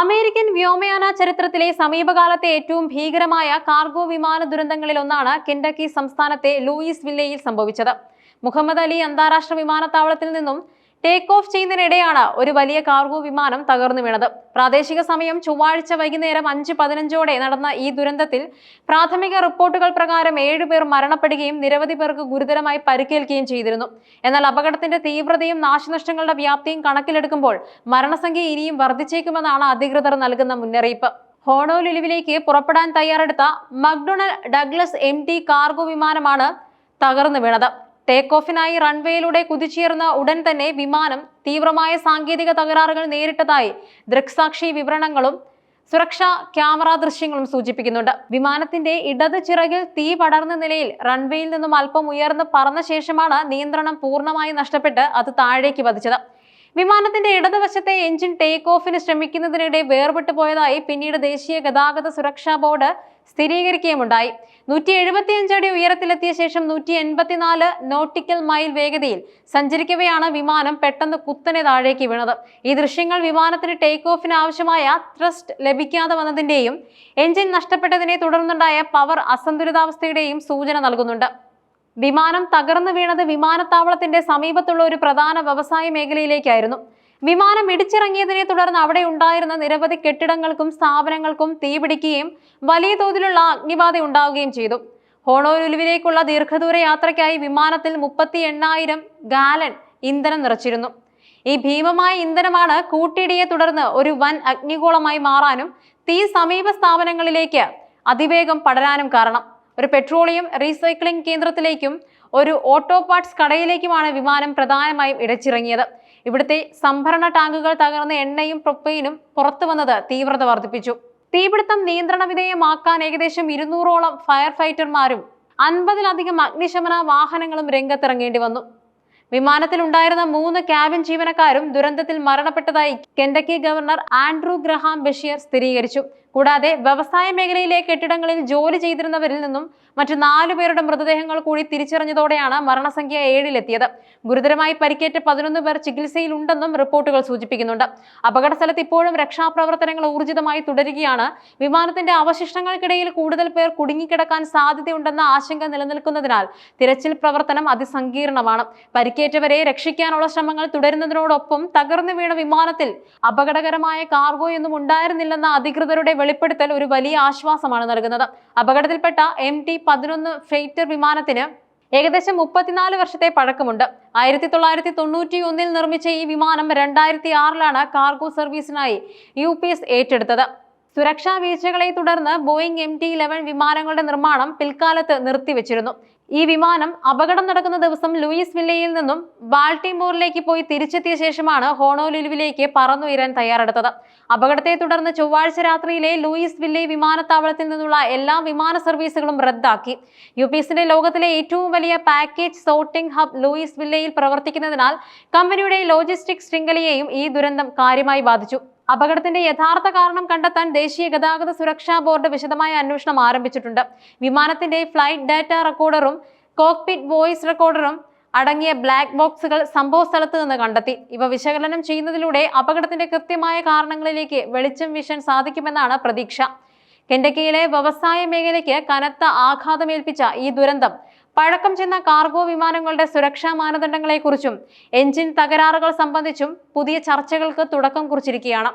American വ്യോമയാന ചരിത്രത്തിലെ സമീപകാലത്തെ ഏറ്റവും ഭീകരമായ കാർഗോ വിമാന ദുരന്തങ്ങളിൽ ഒന്നാണ് കെൻഡക്കി സംസ്ഥാനത്തെ ലൂയിസ് വില്ലയിൽ സംഭവിച്ചത്. മുഹമ്മദ് അലി അന്താരാഷ്ട്ര വിമാനത്താവളത്തിൽ നിന്നും ടേക്ക് ഓഫ് ചെയ്യുന്നതിനിടെയാണ് ഒരു വലിയ കാർഗോ വിമാനം തകർന്നു വീണത്. പ്രാദേശിക സമയം ചൊവ്വാഴ്ച വൈകുന്നേരം അഞ്ച് പതിനഞ്ചോടെ നടന്ന ഈ ദുരന്തത്തിൽ പ്രാഥമിക റിപ്പോർട്ടുകൾ പ്രകാരം ഏഴുപേർ മരണപ്പെടുകയും നിരവധി പേർക്ക് ഗുരുതരമായി പരിക്കേൽക്കുകയും ചെയ്തിരുന്നു. എന്നാൽ അപകടത്തിന്റെ തീവ്രതയും നാശനഷ്ടങ്ങളുടെ വ്യാപ്തിയും കണക്കിലെടുക്കുമ്പോൾ മരണസംഖ്യ ഇനിയും വർദ്ധിച്ചേക്കുമെന്നാണ് അധികൃതർ നൽകുന്ന മുന്നറിയിപ്പ്. ഹോണോലുലുവിലേക്ക് പുറപ്പെടാൻ തയ്യാറെടുത്ത McDonnell Douglas M T cargo വിമാനമാണ് തകർന്നു വീണത്. ടേക്ക് ഓഫിനായി റൺവേയിലൂടെ കുതിച്ചുയർന്ന ഉടൻ തന്നെ വിമാനം തീവ്രമായ സാങ്കേതിക തകരാറുകൾ നേരിട്ടതായി ദൃക്സാക്ഷി വിവരണങ്ങളും സുരക്ഷാ ക്യാമറ ദൃശ്യങ്ങളും സൂചിപ്പിക്കുന്നുണ്ട്. വിമാനത്തിന്റെ ഇടത് ചിറകിൽ തീ പടർന്ന നിലയിൽ റൺവേയിൽ നിന്നും അല്പം ഉയർന്ന് പറന്ന ശേഷമാണ് നിയന്ത്രണം പൂർണമായി നഷ്ടപ്പെട്ട് അത് താഴേക്ക് പതിച്ചത്. വിമാനത്തിന്റെ ഇടതുവശത്തെ എഞ്ചിൻ ടേക്ക് ഓഫിന് ശ്രമിക്കുന്നതിനിടെ വേർപെട്ടു പോയതായി പിന്നീട് ദേശീയ ഗതാഗത സുരക്ഷാ ബോർഡ് സ്ഥിരീകരിക്കുകയുമുണ്ടായി. നൂറ്റി എഴുപത്തിയഞ്ച് അടി ഉയരത്തിലെത്തിയ ശേഷം നൂറ്റി എൺപത്തിനാല് നോട്ടിക്കൽ മൈൽ വേഗതയിൽ സഞ്ചരിക്കവെയാണ് വിമാനം പെട്ടെന്ന് കുത്തനെ താഴേക്ക് വീണത്. ഈ ദൃശ്യങ്ങൾ വിമാനത്തിന് ടേക്ക് ഓഫിന് ആവശ്യമായ ത്രസ്റ്റ് ലഭിക്കാതെ വന്നതിന്റെയും എഞ്ചിൻ നഷ്ടപ്പെട്ടതിനെ തുടർന്നുണ്ടായ പവർ അസന്തുലിതാവസ്ഥയുടെയും സൂചന നൽകുന്നുണ്ട്. വിമാനം തകർന്നു വീണത് വിമാനത്താവളത്തിന്റെ സമീപത്തുള്ള ഒരു പ്രധാന വ്യവസായ മേഖലയിലേക്കായിരുന്നു. വിമാനം ഇടിച്ചിറങ്ങിയതിനെ തുടർന്ന് അവിടെ ഉണ്ടായിരുന്ന നിരവധി കെട്ടിടങ്ങൾക്കും സ്ഥാപനങ്ങൾക്കും തീപിടിക്കുകയും വലിയ തോതിലുള്ള അഗ്നിബാധ ഉണ്ടാവുകയും ചെയ്തു. ഹോണോലുലുവിലേക്കുള്ള ദീർഘദൂര യാത്രയ്ക്കായി വിമാനത്തിൽ മുപ്പത്തി എണ്ണായിരം ഗാലൻ ഇന്ധനം നിറച്ചിരുന്നു. ഈ ഭീമമായ ഇന്ധനമാണ് കൂട്ടിയിടിയെ തുടർന്ന് ഒരു വൻ അഗ്നിഗോളമായി മാറാനും തീ സമീപ സ്ഥാപനങ്ങളിലേക്ക് അതിവേഗം പടരാനും കാരണം. ഒരു പെട്രോളിയം റീസൈക്ലിംഗ് കേന്ദ്രത്തിലേക്കും ഒരു ഓട്ടോ പാർട്സ് കടയിലേക്കുമാണ് വിമാനം പ്രധാനമായും ഇടച്ചിറങ്ങിയത്. ഇവിടുത്തെ സംഭരണ ടാങ്കുകൾ തകർന്ന എണ്ണയും പ്രൊപ്പൈനും പുറത്തു വന്നത് തീവ്രത വർദ്ധിപ്പിച്ചു. തീപിടുത്തം നിയന്ത്രണ വിധേയമാക്കാൻ ഏകദേശം ഇരുന്നൂറോളം ഫയർ ഫൈറ്റർമാരും അൻപതിലധികം അഗ്നിശമന വാഹനങ്ങളും രംഗത്തിറങ്ങേണ്ടി വന്നു. വിമാനത്തിലുണ്ടായിരുന്ന മൂന്ന് ക്യാബിൻ ജീവനക്കാരും ദുരന്തത്തിൽ മരണപ്പെട്ടതായി Kentucky governor Andrew Graham Beshear സ്ഥിരീകരിച്ചു. കൂടാതെ വ്യവസായ മേഖലയിലെ കെട്ടിടങ്ങളിൽ ജോലി ചെയ്തിരുന്നവരിൽ നിന്നും മറ്റു നാലു പേരുടെ മൃതദേഹങ്ങൾ കൂടി തിരിച്ചറിഞ്ഞതോടെയാണ് മരണസംഖ്യ ഏഴിലെത്തിയത്. ഗുരുതരമായി പരിക്കേറ്റ പതിനൊന്ന് പേർ ചികിത്സയിലുണ്ടെന്നും റിപ്പോർട്ടുകൾ സൂചിപ്പിക്കുന്നുണ്ട്. അപകട സ്ഥലത്ത് ഇപ്പോഴും രക്ഷാപ്രവർത്തനങ്ങൾ ഊർജിതമായി തുടരുകയാണ്. വിമാനത്തിന്റെ അവശിഷ്ടങ്ങൾക്കിടയിൽ കൂടുതൽ പേർ കുടുങ്ങിക്കിടക്കാൻ സാധ്യതയുണ്ടെന്ന ആശങ്ക നിലനിൽക്കുന്നതിനാൽ തിരച്ചിൽ പ്രവർത്തനം അതിസങ്കീർണമാണ്. പരിക്കേറ്റവരെ രക്ഷിക്കാനുള്ള ശ്രമങ്ങൾ തുടരുന്നതിനോടൊപ്പം തകർന്നു വീണ വിമാനത്തിൽ അപകടകരമായ കാർഗോയൊന്നും ഉണ്ടായിരുന്നില്ലെന്ന അധികൃതരുടെ വെളിപ്പെടുത്തൽ ഒരു വലിയ ആശ്വാസമാണ് നൽകുന്നത്. അപകടത്തിൽപ്പെട്ട എം ടി പതിനൊന്ന് ഫ്രൈറ്റർ വിമാനത്തിന് ഏകദേശം മുപ്പത്തിനാല് വർഷത്തെ പഴക്കമുണ്ട്. ആയിരത്തി തൊള്ളായിരത്തി തൊണ്ണൂറ്റി ഒന്നിൽ നിർമ്മിച്ച ഈ വിമാനം രണ്ടായിരത്തി ആറിലാണ് കാർഗോ സർവീസിനായി യു പി എസ് ഏറ്റെടുത്തത്. സുരക്ഷാ വീഴ്ചകളെ തുടർന്ന് ബോയിങ് എം ടി ഇലവൻ വിമാനങ്ങളുടെ നിർമ്മാണം പിൽക്കാലത്ത് നിർത്തിവെച്ചിരുന്നു. ഈ വിമാനം അപകടം നടക്കുന്ന ദിവസം ലൂയിസ് വില്ലയിൽ നിന്നും ബാൾട്ടിമോറിലേക്ക് പോയി തിരിച്ചെത്തിയ ശേഷമാണ് ഹോണോലുലുവിലേക്ക് പറന്നുയരാൻ തയ്യാറെടുത്തത്. അപകടത്തെ തുടർന്ന് ചൊവ്വാഴ്ച രാത്രിയിലെ ലൂയിസ് വില്ലെ വിമാനത്താവളത്തിൽ നിന്നുള്ള എല്ലാ വിമാന സർവീസുകളും റദ്ദാക്കി. യു പി എസിന്റെ ലോകത്തിലെ ഏറ്റവും വലിയ പാക്കേജ് സോർട്ടിംഗ് ഹബ് ലൂയിസ് വില്ലയിൽ പ്രവർത്തിക്കുന്നതിനാൽ കമ്പനിയുടെ ലോജിസ്റ്റിക് ശൃംഖലയെയും ഈ ദുരന്തം കാര്യമായി ബാധിച്ചു. അപകടത്തിന്റെ യഥാർത്ഥ കാരണം കണ്ടെത്താൻ ദേശീയ ഗതാഗത സുരക്ഷാ ബോർഡ് വിശദമായ അന്വേഷണം ആരംഭിച്ചിട്ടുണ്ട്. വിമാനത്തിന്റെ ഫ്ലൈറ്റ് ഡാറ്റ റെക്കോർഡറും കോക്പിറ്റ് വോയിസ് റെക്കോർഡറും അടങ്ങിയ ബ്ലാക്ക് ബോക്സുകൾ സംഭവ സ്ഥലത്ത് നിന്ന് കണ്ടെത്തി. ഇവ വിശകലനം ചെയ്യുന്നതിലൂടെ അപകടത്തിന്റെ കൃത്യമായ കാരണങ്ങളിലേക്ക് വെളിച്ചം വീശാൻ സാധിക്കുമെന്നാണ് പ്രതീക്ഷ. കെൻഡക്കിയിലെ വ്യവസായ മേഖലയ്ക്ക് കനത്ത ആഘാതമേൽപ്പിച്ച ഈ ദുരന്തം പഴക്കം ചെന്ന കാർഗോ വിമാനങ്ങളുടെ സുരക്ഷാ മാനദണ്ഡങ്ങളെക്കുറിച്ചും എഞ്ചിൻ തകരാറുകൾ സംബന്ധിച്ചും പുതിയ ചർച്ചകൾക്ക് തുടക്കം കുറിച്ചിരിക്കുകയാണ്.